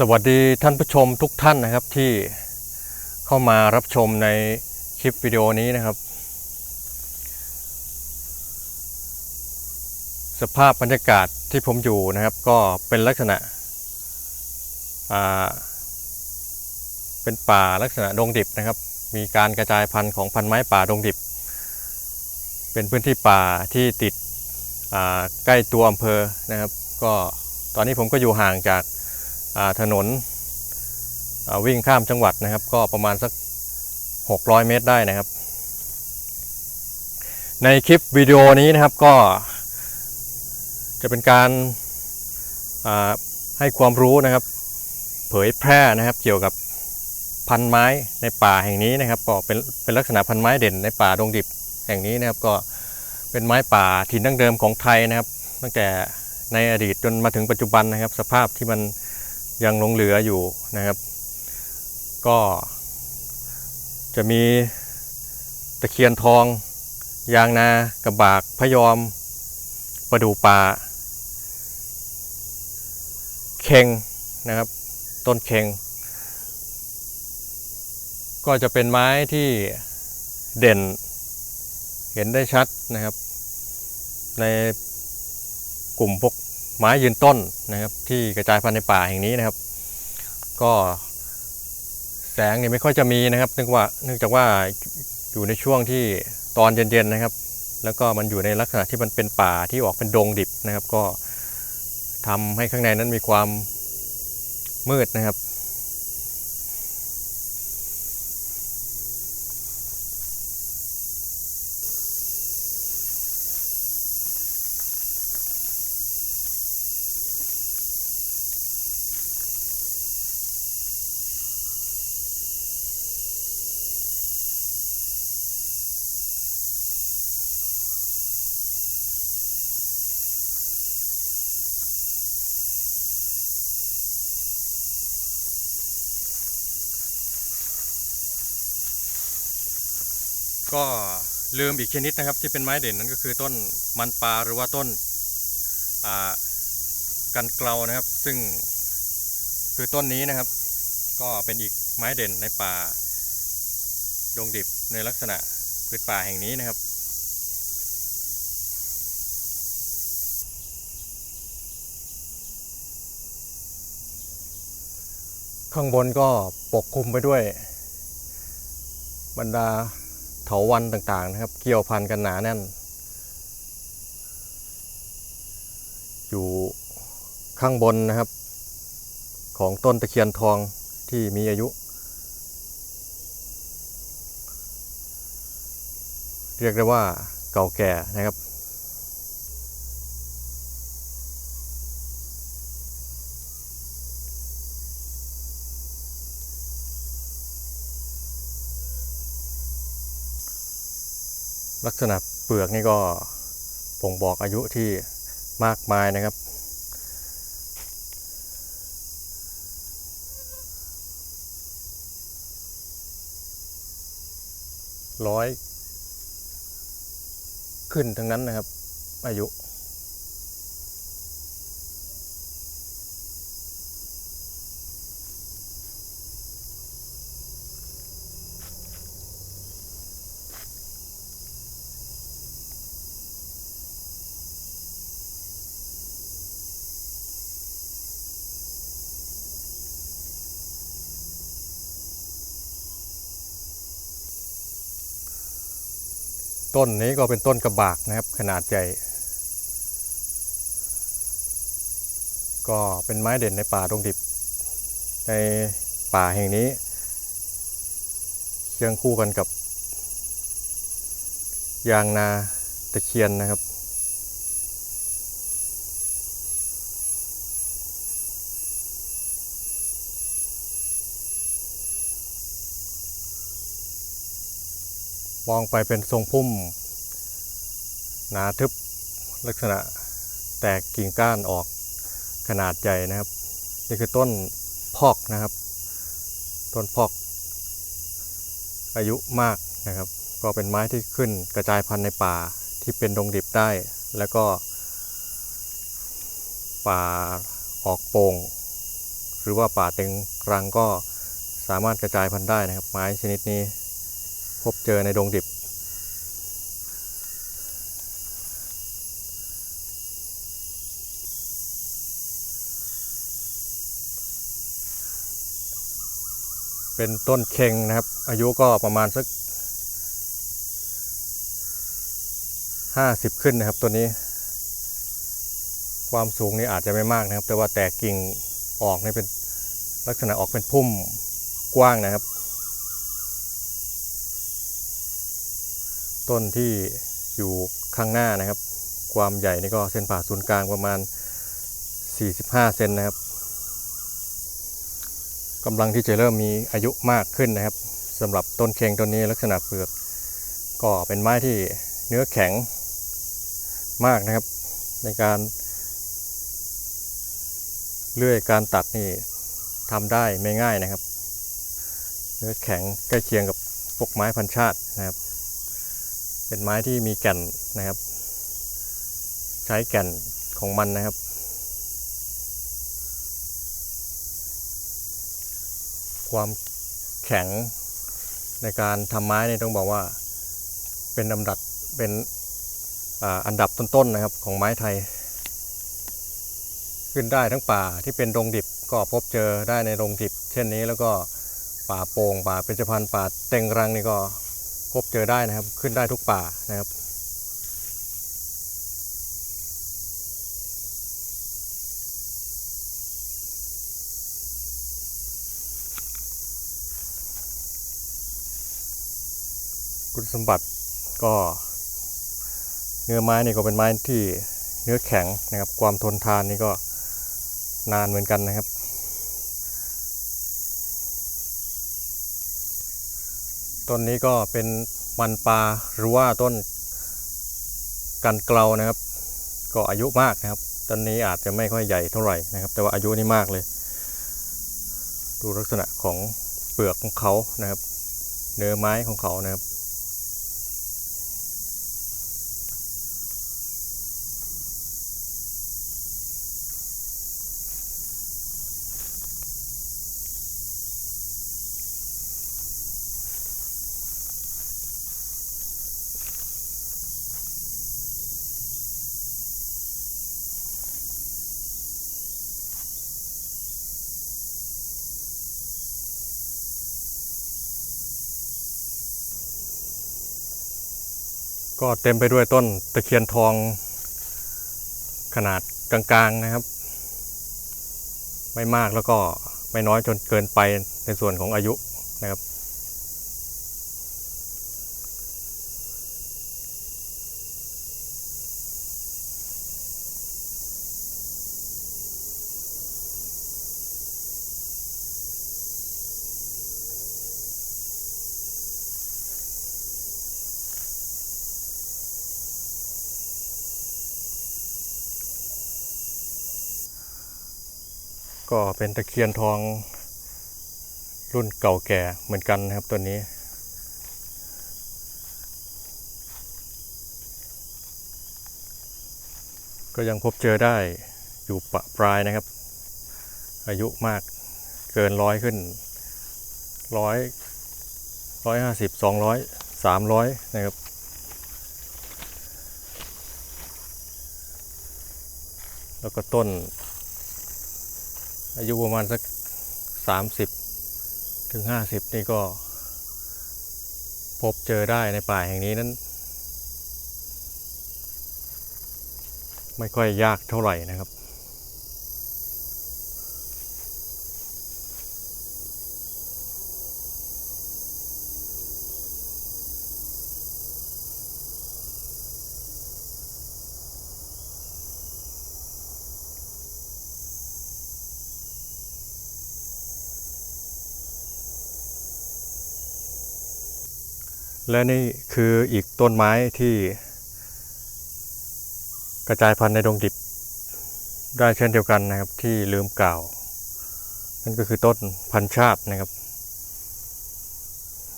สวัสดีท่านผู้ชมทุกท่านนะครับที่เข้ามารับชมในคลิปวิดีโอนี้นะครับ สภาพบรรยากาศที่ผมอยู่นะครับก็เป็นลักษณะเป็นป่าลักษณะดงดิบนะครับ มีการกระจายพันธุ์ของพันไม้ป่าดงดิบ เป็นพื้นที่ป่าที่ติดใกล้ตัวอำเภอนะครับ ก็ตอนนี้ผมก็อยู่ห่างจาก ถนนวิ่งข้ามจังหวัดนะครับ ก็ประมาณสัก 600 เมตรได้นะครับ ในคลิปวิดีโอนี้นะครับก็จะเป็นการาให้ความรู้นะครับ เผยแพร่นะครับเกี่ยวกับพันไม้ในป่าแห่งนี้นะครับก็เป็นเป็นลักษณะพันไม้เด่นในป่าดงดิบแห่งนี้นะครับ ก็เป็นไม้ป่าถิ่นดั้งเดิมของไทยนะครับ ตั้งแต่ในอดีตจนมาถึงปัจจุบันนะครับ สภาพที่มัน ยังหลงเหลืออยู่นะครับ ก็จะมีตะเคียนทอง ยางนากระบากพยอมประดูป่าเคงนะครับ ต้นเคงก็จะเป็นไม้ที่เด่นเห็นได้ชัดนะครับ ในกลุ่มพวก ไม้ยืนต้นนะครับ ที่กระจายพันธุ์ในป่าแห่งนี้นะครับ ก็แสงเนี่ยไม่ค่อยจะมีนะครับเนื่องว่าเนื่องจากว่าอยู่ในช่วงที่ตอนเย็นๆนะครับ แล้วก็มันอยู่ในลักษณะที่มันเป็นป่าที่ออกเป็นดงดิบนะครับ ก็ทำให้ข้างในนั้นมีความมืดนะครับ ก็ ลืมอีกชนิดนะครับที่เป็นไม้เด่นนั้นก็คือต้นมันปลาหรือว่าต้นกันเกลานะครับ ซึ่งคือต้นนี้นะครับ ก็เป็นอีกไม้เด่นในป่าดงดิบในลักษณะพืชป่าแห่งนี้นะครับข้างบนก็ปกคลุมไปด้วย บรรดา เถาวันต่างๆนะครับ เกี่ยวพันกันหนาแน่น อยู่ข้างบนนะครับ ของต้นตะเคียนทองที่มีอายุ เรียกได้ว่าเก่าแก่นะครับ ลักษณะเปลือกนี่ก็บ่งบอกอายุที่มากมายนะครับ ร้อยขึ้นทั้งนั้นนะครับ อายุ ต้นนี้ก็เป็นต้นกระบากนะครับขนาดใหญ่ ก็เป็นไม้เด่นในป่าดงดิบ ในป่าแห่งนี้เคียงคู่กันกับ ยางนาตะเคียนนะครับ มองไปเป็นทรงพุ่ม หนาทึบลักษณะแตกกิ่งก้านออกขนาดใหญ่นะครับ นี่คือต้นพอกนะครับ ต้นพอก อายุมากนะครับ ก็เป็นไม้ที่ขึ้นกระจายพันธุ์ในป่าที่เป็นดงดิบได้ แล้วก็ ป่าออกโป่งหรือว่าป่าเต็งรังก็สามารถกระจายพันธุ์ได้นะครับ ไม้ชนิดนี้ พบเจอในดงดิบ เป็นต้นเค็งนะครับ อายุก็ประมาณสักห้าสิบขึ้นนะครับตัวนี้ ความสูงนี่อาจจะไม่มากนะครับ แต่ว่าแตกกิ่งออกนี่เป็นลักษณะออกเป็นพุ่มกว้างนะครับ ต้นที่อยู่ข้างหน้านะครับ ความใหญ่นี่ก็เส้นผ่าศูนย์กลางประมาณ 45 เซนนะครับกำลังที่จะเริ่มมีอายุมากขึ้นนะครับสำหรับต้นเค็งต้นนี้ลักษณะเปลือก ก็เป็นไม้ที่เนื้อแข็งมากนะครับ ในการเลื่อยการตัดนี่ทำได้ไม่ง่ายนะครับ เนื้อแข็งใกล้เคียงกับพวกไม้พันชาตินะครับ เป็นไม้ที่มีแก่นนะครับ ใช้แก่นของมันนะครับความแข็งในการทำไม้นี่ต้องบอกว่าเป็นอันดับเป็นอันดับต้นๆนะครับของไม้ไทย ขึ้นได้ทั้งป่าที่เป็นดงดิบก็พบเจอได้ในดงดิบ เช่นนี้แล้วก็ป่าโป่งป่าเบญจพรรณป่าเต็งรังนี่ก็ พบเจอได้นะครับ ขึ้นได้ทุกป่านะครับ คุณสมบัติก็ เนื้อไม้นี่ก็เป็นไม้ที่เนื้อแข็งนะครับ ความทนทานนี่ก็นานเหมือนกันนะครับ ต้นนี้ก็เป็นมันปลาหรือว่าต้นกันเกลานะครับ ก็อายุมากนะครับ ต้นนี้อาจจะไม่ค่อยใหญ่เท่าไหร่นะครับ แต่ว่าอายุนี่มากเลย ดูลักษณะของเปลือกของเขานะครับ เนื้อไม้ของเขานะครับ ก็เต็มไปด้วยต้นตะเคียนทองขนาดกลางๆนะครับ ไม่มากแล้วก็ไม่น้อยจนเกินไปในส่วนของอายุนะครับ ก็เป็นตะเคียนทองรุ่นเก่าแก่เหมือนกันนะครับตัวนี้ ก็ยังพบเจอได้อยู่ปะปลายนะครับ อายุมากเกินร้อยขึ้นร้อยร้อยห้าสิบสองร้อยสามร้อยนะครับแล้วก็ต้น อายุประมาณสักสามสิบถึงห้าสิบนี่ก็ พบเจอได้ในป่าแห่งนี้นั้น ไม่ค่อยยากเท่าไหร่นะครับ และนี่คืออีกต้นไม้ที่กระจายพันธุ์ในดงดิบ ได้เช่นเดียวกันนะครับที่ลืมกล่าว นั่นก็คือต้นพันชาตินะครับ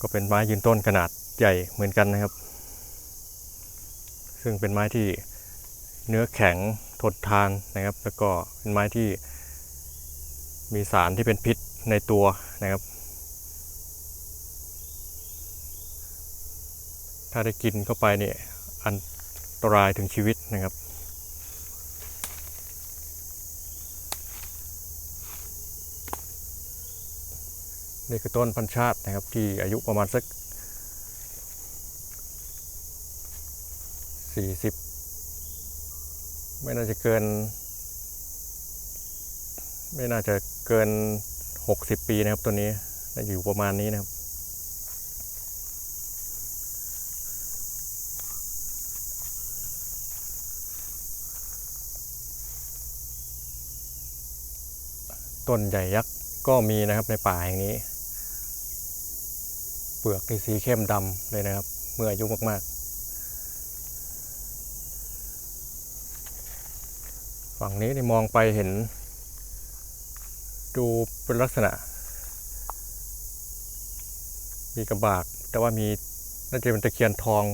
ก็เป็นไม้ยืนต้นขนาดใหญ่เหมือนกันนะครับ ซึ่งเป็นไม้ที่เนื้อแข็งทนทานนะครับ แล้วก็เป็นไม้ที่มีสารที่เป็นพิษในตัวนะครับ ถ้าได้กินเข้าไปเนี่ยอันตรายถึงชีวิตนะครับ นี่คือต้นพันชาตินะครับที่อายุประมาณสัก 40 ไม่น่าจะเกิน ไม่น่าจะเกิน 60 ปีนะครับตัวนี้น่าจะอยู่ประมาณนี้นะครับ ต้นใหญ่ยักษ์ก็มีนะครับในป่าแห่งนี้ เปลือกนี่สีเข้มดำเลยนะครับ เมื่ออายุมากๆ ฝั่งนี้นี่มองไปเห็น ดูเป็นลักษณะ มีกระบาก แต่ว่ามีน่าจะเป็นตะเคียนทอง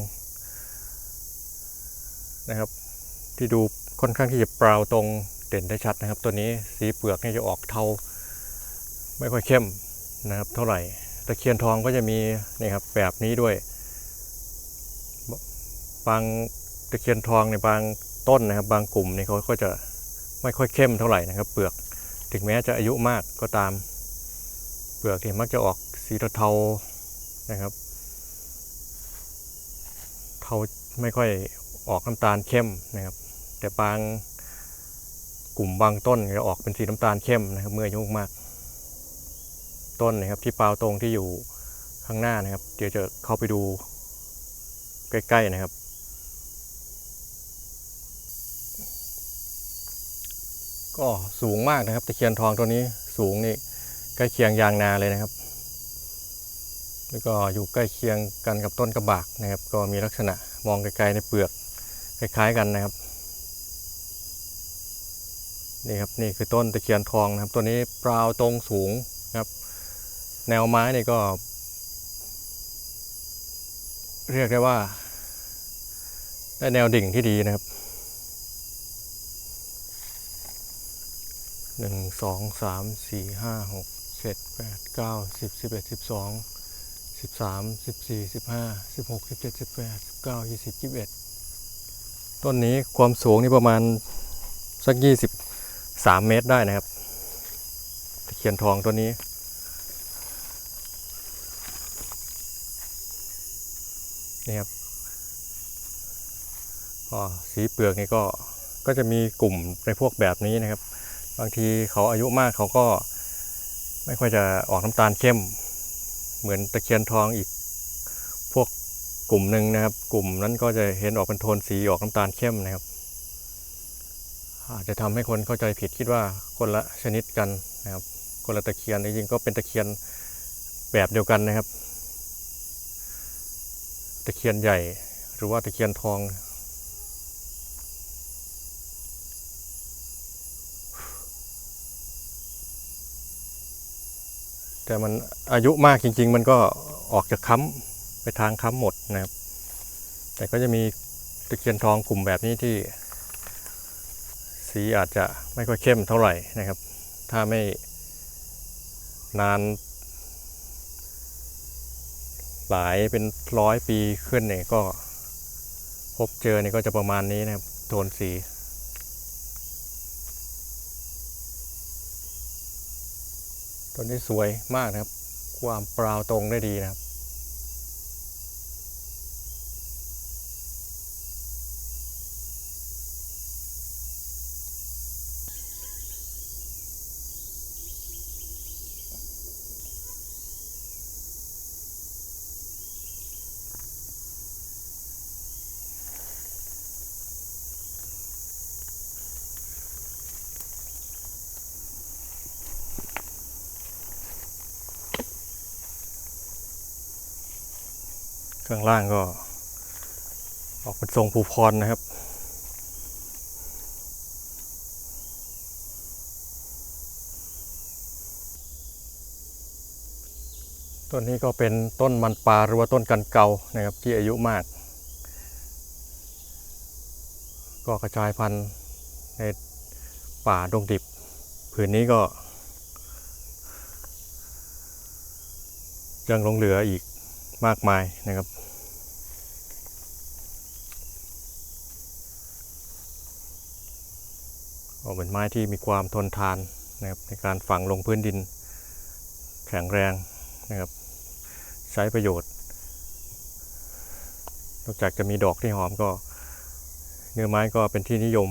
นะครับ ที่ดูค่อนข้างที่จะเปล่าตรง ด่นได้ชัดนะครับ ตัวนี้สีเปลือกนี่จะออกเทาไม่ค่อยเข้มนะครับ เท่าไหร่ตะเคียนทองก็จะมีนี่ครับแบบนี้ด้วยบางตะเคียนทองในบางต้นนะครับ บางกลุ่มนี่เขาก็จะไม่ค่อยเข้มเท่าไหร่นะครับ เปลือกถึงแม้จะอายุมากก็ตาม เปลือกที่มักจะออกสีเทานะครับ เทาไม่ค่อยออกน้ำตาลเข้มนะครับ แต่บาง กลุ่มบางต้นจะออกเป็นสีน้ำตาลเข้มนะครับ เมื่ออายุมาก ต้นนะครับที่เปาตรงที่อยู่ข้างหน้านะครับ เดี๋ยวจะเข้าไปดูใกล้ ๆนะครับ ก็สูงมากนะครับตะเคียนทองตัวนี้สูงนี่ใกล้เคียงยางนาเลยนะครับ แล้วก็อยู่ใกล้เคียงกันกับต้นกระบากนะครับ ก็มีลักษณะมองไกลๆในเปลือกคล้ายๆกันนะครับ นี่ครับนี่คือต้นตะเคียนทองนะครับ ตัวนี้เปล่าตรงสูงนะครับ แนวไม้นี่ก็ เรียกได้ว่า ได้แนวดิ่งที่ดีนะครับหนึ่งสองสามสี่ห้าหกเจ็ดแปดเก้าสิบสิบเอ็ดสิบสองสิบสามสิบสี่สิบห้าสิบหกสิบเจ็ดสิบแปดสิบเก้ายี่สิบยี่สิบเอ็ดต้นนี้ความสูงนี่ประมาณสักยี่สิบ สามเมตรได้นะครับตะเคียนทองตัวนี้ นี่ครับสีเปลือกนี่ก็ก็จะมีกลุ่มในพวกแบบนี้นะครับ บางทีเขาอายุมากเขาก็ไม่ค่อยจะออกน้ำตาลเข้ม เหมือนตะเคียนทองอีกพวกกลุ่มหนึ่งนะครับ กลุ่มนั้นก็จะเห็นออกเป็นโทนสีออกน้ำตาลเข้มนะครับ อาจจะทำให้คนเข้าใจผิดคิดว่าคนละชนิดกันนะครับ คนละตะเคียนจริงๆก็เป็นตะเคียนแบบเดียวกันนะครับ ตะเคียนใหญ่หรือว่าตะเคียนทอง แต่มันอายุมากจริง ๆ มันก็ออกจากค้ำไปทางค้ำหมดนะครับ แต่ก็จะมีตะเคียนทองกลุ่มแบบนี้ที่ สีอาจจะไม่ค่อยเข้มเท่าไหร่นะครับ ถ้าไม่นาน หลายเป็นร้อยปีขึ้นเนี่ยก็พบเจอเนี่ยก็จะประมาณนี้นะครับโทนสีตัวนี้สวยมากนะครับ ความเปล่าตรงได้ดีนะครับ ข้างล่างก็ ออกเป็นทรงภูพรนะครับ ต้นนี้ก็เป็นต้นมันปลาหรือว่าต้นกันเกานะครับที่อายุมาก ก็กระจายพันธุ์ในป่าดงดิบ ผืนนี้ก็ยังหลงเหลืออีก มากมายนะครับก็เป็นไม้ที่มีความทนทานนะครับในการฝังลงพื้นดิน แข็งแรงนะครับ ใช้ประโยชน์ นอกจากจะมีดอกที่หอมก็ เนื้อไม้ก็เป็นที่นิยม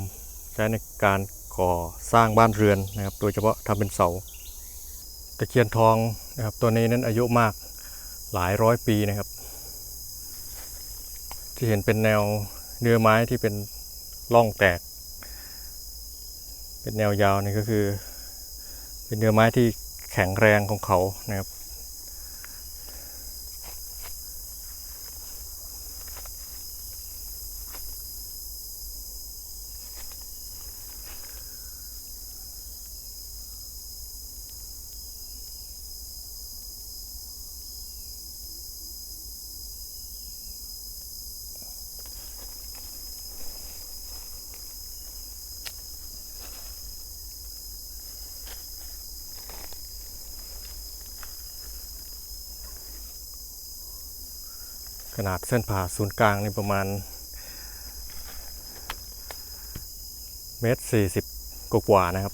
ใช้ในการก่อสร้างบ้านเรือนนะครับ โดยเฉพาะทำเป็นเสาตะเคียนทองนะครับตัวนี้นั้นอายุมาก หลายร้อยปีนะครับ ที่เห็นเป็นแนวเนื้อไม้ที่เป็นร่องแตก เป็นแนวยาวนี่ก็คือ เป็นเนื้อไม้ที่แข็งแรงของเขานะครับ ขนาดเส้นผ่าศูนย์กลางนี่ประมาณเมตรสี่สิบกว่าๆนะครับ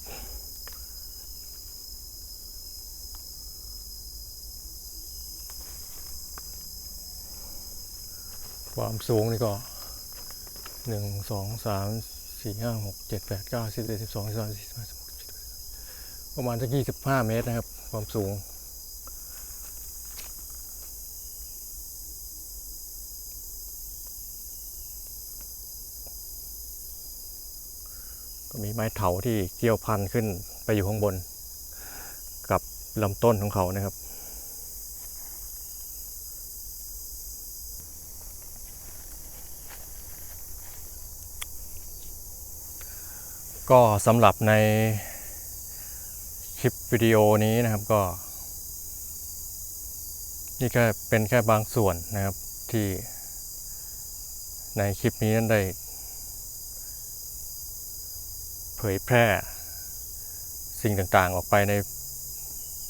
ความสูงนี่ก็หนึ่งสองสามสี่ห้าหกเจ็ดแปดเก้าสิบเอ็ดสิบสองสิบสามสิบสี่สิบห้าสิบหกประมาณสักยี่สิบห้าเมตรนะครับ ความสูง ก็มีไม้เถาที่เกี่ยวพันขึ้นไปอยู่ข้างบน กับลำต้นของเขานะครับ ก็สำหรับในคลิปวิดีโอนี้นะครับก็ นี่แค่เป็นแค่บางส่วนนะครับที่ในคลิปนี้นั้นได้ เผยแพร่ สิ่งต่างๆออกไปใน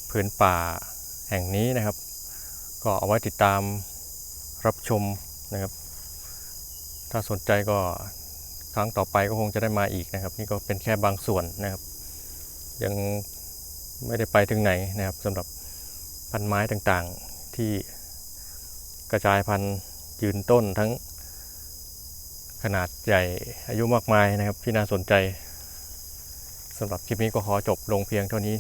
พื้นป่าแห่งนี้นะครับ ก็เอาไว้ติดตามรับชมนะครับ ถ้าสนใจก็ครั้งต่อไปก็คงจะได้มาอีกนะครับ นี่ก็เป็นแค่บางส่วนนะครับ ยังไม่ได้ไปถึงไหนนะครับสำหรับพันไม้ต่างๆที่กระจายพันธุ์ยืนต้นทั้งขนาดใหญ่อายุมากมายนะครับที่น่าสนใจ สำหรับคลิปนี้ก็ขอจบลงเพียงเท่านี้